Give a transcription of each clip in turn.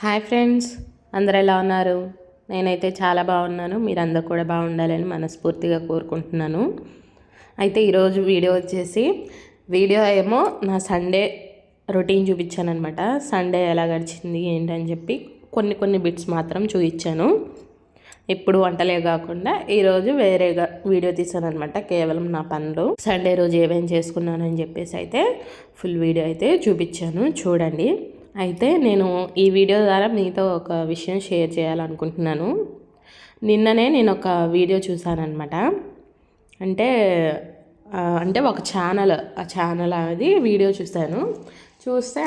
Hi friends అందరు ఎలా ఉన్నారు? నేనైతే చాలా బాగున్నాను. మీరందరూ కూడా బాగుండాలని మనస్ఫూర్తిగా కోరుకుంటున్నాను. అయితే ఈరోజు వీడియో వచ్చేసి వీడియో ఏమో నా సండే రొటీన్ చూపించాను అనమాట సండే ఎలా గడిచింది ఏంటని చెప్పి కొన్ని కొన్ని బిట్స్ మాత్రం చూపించాను ఎప్పుడు వంటలే కాకుండా ఈరోజు వేరేగా వీడియో తీసాను అనమాట కేవలం నా పనులు. సండే రోజు ఏమేం చేసుకున్నానని చెప్పేసి అయితే ఫుల్ వీడియో అయితే చూపించాను. చూడండి. అయితే నేను ఈ వీడియో ద్వారా మీతో ఒక విషయం షేర్ చేయాలనుకుంటున్నాను. నిన్ననే నేను ఒక వీడియో చూశానమాట అంటే అంటే ఒక ఛానల్ ఆ ఛానల్ అనేది వీడియో చూశాను. చూస్తే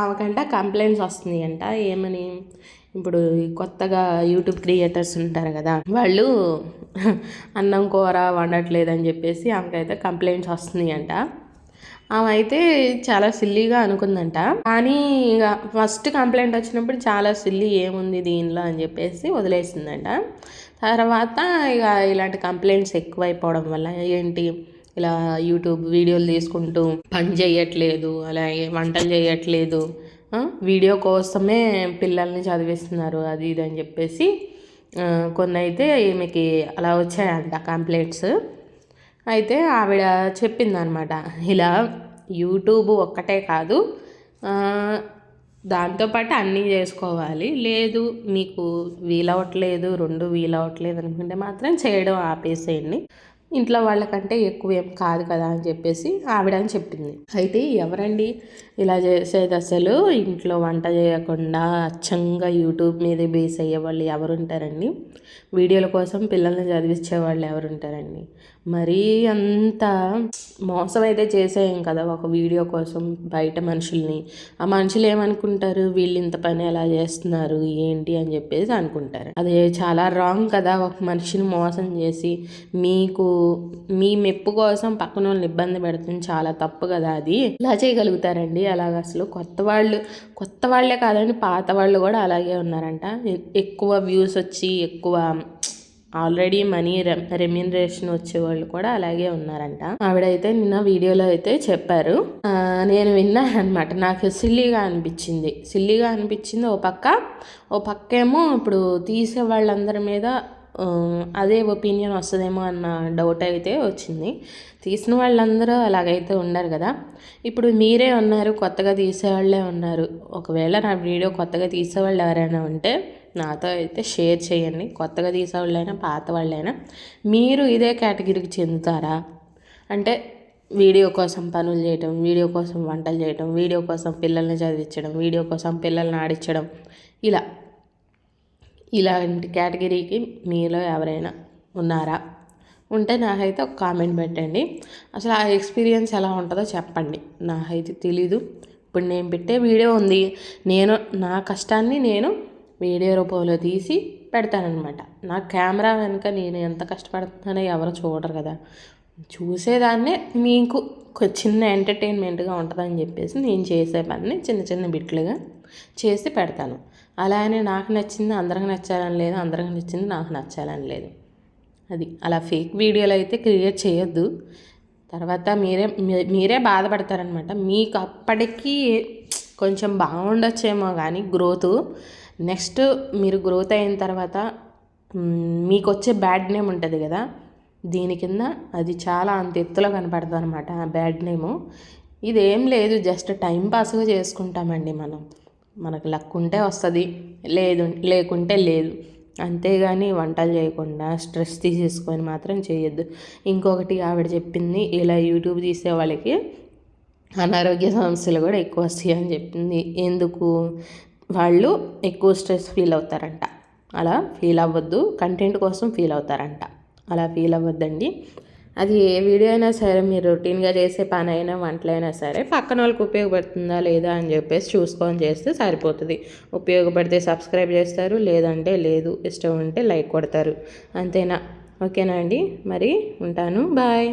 ఆమెకంట కంప్లైంట్స్ వస్తుంది అంట. ఏమని? ఇప్పుడు కొత్తగా యూట్యూబ్ క్రియేటర్స్ ఉంటారు కదా వాళ్ళు అన్నం కూర వండట్లేదని చెప్పేసి ఆమెకైతే కంప్లైంట్స్ వస్తున్నాయి అంట ఆమె అయితే చాలా సిల్లీగా అనుకుందంట. కానీ ఇక ఫస్ట్ కంప్లైంట్ వచ్చినప్పుడు చాలా సిల్లీ ఏముంది దీనిలో అని చెప్పేసి వదిలేసిందంట. తర్వాత ఇక ఇలాంటి కంప్లైంట్స్ ఎక్కువైపోవడం వల్ల ఏంటి? ఇలా యూట్యూబ్ వీడియోలు తీసుకుంటూ పని చేయట్లేదు అలాగే వంటలు చేయట్లేదు వీడియో కోసమే పిల్లల్ని చదివిస్తున్నారు అది ఇది అని చెప్పేసి కొన్ని అయితే ఈమెకి అలా వచ్చాయంట కంప్లైంట్స్. అయితే ఆవిడ చెప్పిందనమాట ఇలా యూట్యూబ్ ఒక్కటే కాదు దాంతోపాటు అన్నీ చేసుకోవాలి. లేదు మీకు వీలవట్లేదు రెండు వీలవట్లేదు అనుకుంటే మాత్రం చేయడం ఆపేసేయండి. ఇంట్లో వాళ్ళకంటే ఎక్కువ ఏం కాదు కదా అని చెప్పేసి ఆవిడ అని చెప్పింది. అయితే ఎవరండి ఇలా చేసేది అసలు? ఇంట్లో వంట చేయకుండా అచ్చంగా యూట్యూబ్ మీద బేస్ అయ్యే వాళ్ళు ఎవరుంటారండి? వీడియోల కోసం పిల్లల్ని చదివించే వాళ్ళు ఎవరుంటారండి? మరీ అంత మోసం అయితే చేసేయం కదా ఒక వీడియో కోసం బయట మనుషుల్ని. ఆ మనుషులు ఏమనుకుంటారు? వీళ్ళు ఇంత పని ఎలా చేస్తున్నారు? ఏంటి? అని చెప్పేసి అనుకుంటారు. అది చాలా రాంగ్ కదా ఒక మనిషిని మోసం చేసి. మీకు మీ మెప్పు కోసం పక్కన వాళ్ళని ఇబ్బంది పెడుతుంది. చాలా తప్పు కదా అది. ఇలా చేయగలుగుతారండి? అలాగ అసలు కొత్త వాళ్ళు కొత్త వాళ్ళే కాదండి పాత వాళ్ళు కూడా అలాగే ఉన్నారంట. ఎక్కువ వ్యూస్ వచ్చి ఎక్కువ ఆల్రెడీ మనీ రెమ్యూనరేషన్ వచ్చేవాళ్ళు కూడా అలాగే ఉన్నారంట. ఆవిడైతే నిన్న వీడియోలో అయితే చెప్పారు. నేను విన్నాను అనమాట నాకు సిల్లీగా అనిపించింది. సిల్లీగా అనిపించింది ఓ పక్క. ఓ పక్క ఏమో ఇప్పుడు తీసే వాళ్ళందరి మీద అదే ఒపీనియన్ వస్తుందేమో అన్న డౌట్ అయితే వచ్చింది. తీసిన వాళ్ళందరూ అలాగైతే ఉండరు కదా. ఇప్పుడు మీరే ఉన్నారు కొత్తగా తీసేవాళ్ళే ఉన్నారు. ఒకవేళ నా వీడియో కొత్తగా తీసేవాళ్ళు ఎవరైనా ఉంటే నాతో అయితే షేర్ చేయండి. కొత్తగా తీసేవాళ్ళైనా పాత వాళ్ళైనా. మీరు ఇదే కేటగిరీకి చెందుతారా? అంటే వీడియో కోసం పనులు చేయటం వీడియో కోసం వంటలు చేయటం వీడియో కోసం పిల్లల్ని చదివించడం వీడియో కోసం పిల్లల్ని ఆడించడం ఇలా. ఇలాంటి కేటగిరీకి మీలో ఎవరైనా ఉన్నారా? ఉంటే నాకైతే ఒక కామెంట్ పెట్టండి. అసలు ఆ ఎక్స్పీరియన్స్ ఎలా ఉంటుందో చెప్పండి. నాకైతే తెలీదు. ఇప్పుడు నేను పెట్టే వీడియో ఉంది. నేను నా కష్టాన్ని నేను వీడియో రూపంలో తీసి పెడతానమాట నా కెమెరా వెనుక నేను ఎంత కష్టపడుతున్నానో ఎవరు చూడరు కదా. చూసేదాన్నే మీకు చిన్న ఎంటర్టైన్మెంట్గా ఉంటుందని చెప్పేసి నేను చేసే పని చిన్న చిన్న బిట్లుగా చేసి పెడతాను. అలానే నాకు నచ్చింది అందరికి నచ్చాలని లేదు అందరికి నచ్చింది నాకు నచ్చాలని లేదు. అది అలా ఫేక్ వీడియోలు అయితే క్రియేట్ చేయొద్దు. తర్వాత మీరే మీరే బాధపడతారనమాట. మీకు అప్పటికీ కొంచెం బాగుండొచ్చేమో కానీ గ్రోత్. నెక్స్ట్ మీరు గ్రోత్ అయిన తర్వాత మీకు వచ్చే బ్యాడ్ నేమ్ ఉంటుంది కదా దీని కింద అది చాలా అంత ఎత్తులో కనపడుతుంది అనమాట ఆ బ్యాడ్ నేము. ఇదేం లేదు జస్ట్ టైం పాస్గా చేసుకుంటామండి మనం. మనకు లక్ ఉంటే వస్తుంది లేదు లేకుంటే లేదు. అంతేగాని వంటలు చేయకుండా స్ట్రెస్ తీసేసుకొని మాత్రం చేయొద్దు. ఇంకొకటి ఆవిడ చెప్పింది ఇలా యూట్యూబ్ తీసే వాళ్ళకి అనారోగ్య సమస్యలు కూడా ఎక్కువ వస్తాయి అని చెప్పింది. ఎందుకు? వాళ్ళు ఎక్కువ స్ట్రెస్ ఫీల్ అవుతారంట. అలా ఫీల్ అవ్వద్దు కంటెంట్ కోసం ఫీల్ అవుతారంట. అలా ఫీల్ అవ్వద్దండి. అది ఏ వీడియో అయినా సరే మీరు రొటీన్గా చేసే పని అయినా వంటలైనా సరే పక్కన వాళ్ళకి ఉపయోగపడుతుందా లేదా అని చెప్పేసి చూసుకొని చేస్తే సరిపోతుంది. ఉపయోగపడితే సబ్స్క్రైబ్ చేస్తారు లేదంటే లేదు. ఇష్టం ఉంటే లైక్ కొడతారు. అంతేనా? ఓకేనా అండి? మరి ఉంటాను. బాయ్.